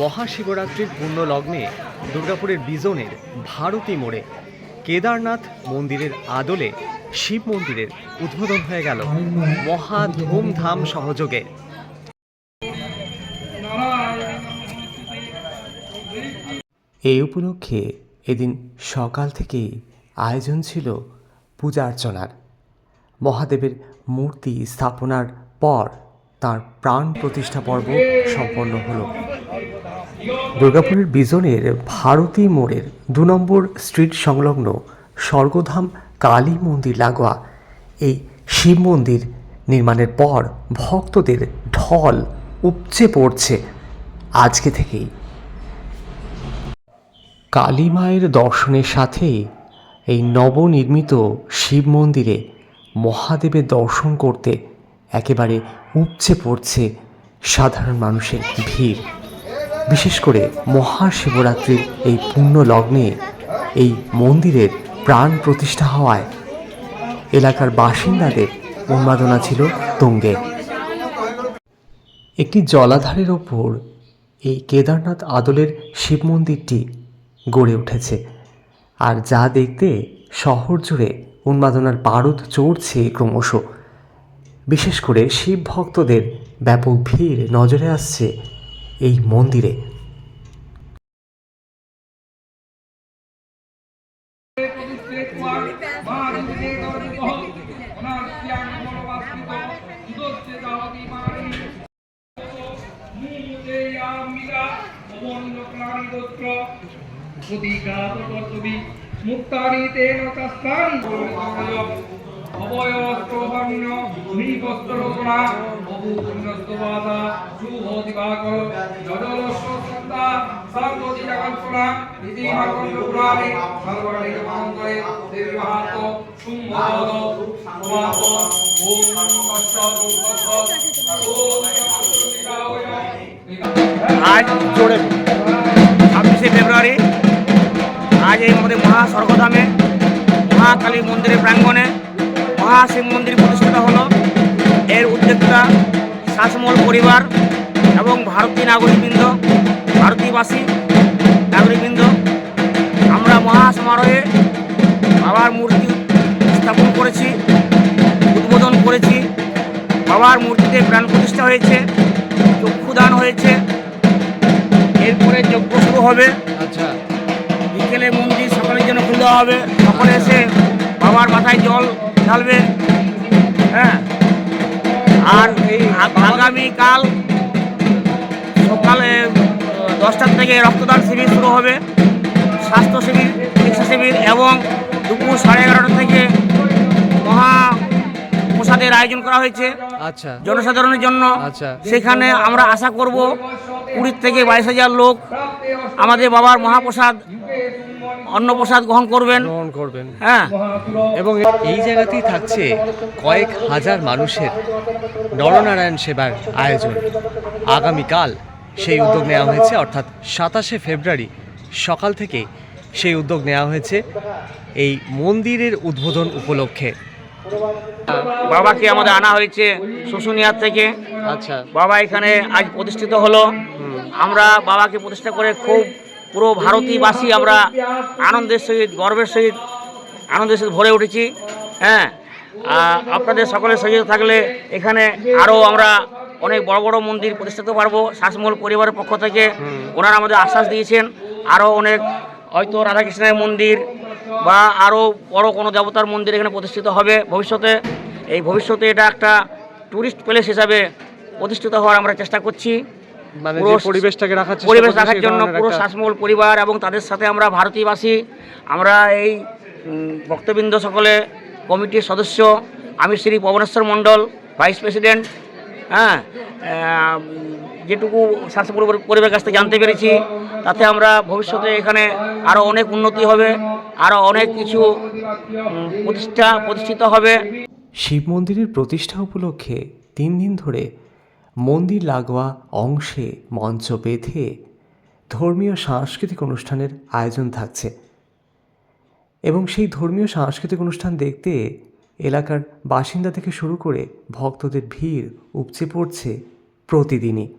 মহাশিবরাত্রির পূর্ণ লগ্নে দুর্গাপুরের বিজনের ভারতী মোড়ে কেদারনাথ মন্দিরের আদলে শিব মন্দিরের উদ্বোধন হয়ে গেল মহা ধুমধাম সহযোগে। এই উপলক্ষে এদিন সকাল থেকেই আয়োজন ছিল পূজা অর্চনার মহাদেবের মূর্তি স্থাপনার পর তার প্রাণ প্রতিষ্ঠা পর্ব সম্পন্ন হলো। দুর্গাপুরের বিজনের ভারতী মোড়ের দু নম্বর স্ট্রিট সংলগ্ন স্বর্গধাম কালী মন্দির লাগোয়া। এই শিব মন্দির নির্মাণের পর ভক্তদের ঢল উপচে পড়ছে আজকে থেকেই। কালী মায়ের দর্শনের সাথে এই নবনির্মিত শিব মন্দিরে মহাদেবের দর্শন করতে একেবারে উপচে পড়ছে সাধারণ মানুষের ভিড়। বিশেষ করে মহাশিবরাত্রির এই পুণ্য লগ্নে এই মন্দিরের প্রাণ প্রতিষ্ঠা হওয়ায় এলাকার বাসিন্দাদের উন্মাদনা ছিল তুঙ্গে। একটি জলাধারের ওপর এই কেদারনাথ আদলের শিব মন্দিরটি গড়ে উঠেছে। আর যা দেখতে শহর জুড়ে উন্মাদনার বারুদ চড়ছে ক্রমশ। বিশেষ করে শিব ভক্তদের ব্যাপক ভিড় নজরে আসছে এই মন্দিরে। মুক্তানি তেন চাস্তানি অবয়স্ত্রবর্ণ নিকস্ত্রলোচনা বহু আজ ছাব্বিশে ফেব্রুয়ারি আজ এই আমাদের মহা স্বর্গধামে মহাকালী মন্দিরের প্রাঙ্গণে মহাশিব মন্দির প্রতিষ্ঠিত হলো এর উদ্যোক্তা শাসমল পরিবার এবং ভারতীয় নাগরিকবৃন্দ ভারতীয়বাসী নাগরিকবৃন্দ। আমরা মহা সমারোহে বাবার মূর্তি স্থাপন করেছি উদ্বোধন করেছি। বাবার মূর্তিতে প্রাণ প্রতিষ্ঠা হয়েছে চক্ষুদান হয়েছে। এরপরে যজ্ঞ শুরু হবে। আচ্ছা। বিকেলে মন্দির সকালের জন্য খুলে দেওয়া হবে। সকলে এসে বাবার মাথায় জল ঢালবে। হ্যাঁ। আর এই আগামীকাল সকালে দশটার থেকে রক্তদান শিবির শুরু হবে। স্বাস্থ্য শিবির চিকিৎসা শিবির এবং দুপুর সাড়ে এগারোটা থেকে মহা প্রসাদের আয়োজন করা হয়েছে আচ্ছা। জনসাধারণের জন্য। আচ্ছা। সেখানে আমরা আশা করব কুড়ি থেকে বাইশ হাজার লোক আমাদের বাবার মহাপ্রসাদ অন্নপ্রসাদ গ্রহণ করবেন। গ্রহণ করবেন। হ্যাঁ। এবং এই জায়গাতেই থাকছে কয়েক হাজার মানুষের নরনারায়ণ সেবার আয়োজন। আগামীকাল সেই উদ্যোগ নেওয়া হয়েছে অর্থাৎ সাতাশে ফেব্রুয়ারি সকাল থেকে সেই উদ্যোগ নেওয়া হয়েছে এই মন্দিরের উদ্বোধন উপলক্ষে। বাবাকে আমাদের আনা হয়েছে শুশুনিয়ার থেকে। আচ্ছা। বাবা এখানে আজ প্রতিষ্ঠিত হলো। আমরা বাবাকে প্রতিষ্ঠা করে খুব পুরো ভারতীয়বাসী আমরা আনন্দের সহিত, গর্বের সহিত, আনন্দের সহিত ভরে উঠেছি। হ্যাঁ আপনাদের সকলের সহযোগিতা থাকলে এখানে আরও আমরা অনেক বড় বড় মন্দির প্রতিষ্ঠাতে পারব। শাসমল পরিবারের পক্ষ থেকে ওনারা আমাদের আশ্বাস দিয়েছেন। আরও অনেক হয়তো রাধাকৃষ্ণের মন্দির বা আরও বড় কোনো দেবতার মন্দির এখানে প্রতিষ্ঠিত হবে ভবিষ্যতে। এই ভবিষ্যতে এটা একটা টুরিস্ট প্লেস হিসাবে প্রতিষ্ঠিত হওয়ার আমরা চেষ্টা করছি। মানে পুরো পরিবেশটাকে রাখার পরিবেশ রাখার জন্য পুরো শ্বাসমূল পরিবার এবং তাদের সাথে আমরা ভারতীয়বাসী আমরা এই উম, ভক্তবৃন্দ সকলে কমিটির সদস্য আমি শ্রী পবনেশ্বর মণ্ডল ভাইস প্রেসিডেন্ট হ্যাঁ যেটুকু স্বাস্থ্য পরিবারের কাছ থেকে জানতে পেরেছি তাতে আমরা ভবিষ্যতে এখানে আরও অনেক উন্নতি হবে আরও অনেক কিছু প্রতিষ্ঠা প্রতিষ্ঠিত হবে। শিব মন্দিরের প্রতিষ্ঠা উপলক্ষে তিন দিন ধরে মন্দির লাগোয়া অংশে মঞ্চ বেঁধে ধর্মীয় সাংস্কৃতিক অনুষ্ঠানের আয়োজন থাকছে। এবং সেই ধর্মীয় সাংস্কৃতিক অনুষ্ঠান দেখতে এলাকার বাসিন্দা থেকে শুরু করে ভক্তদের ভিড় উপচে পড়ছে প্রতিদিনই।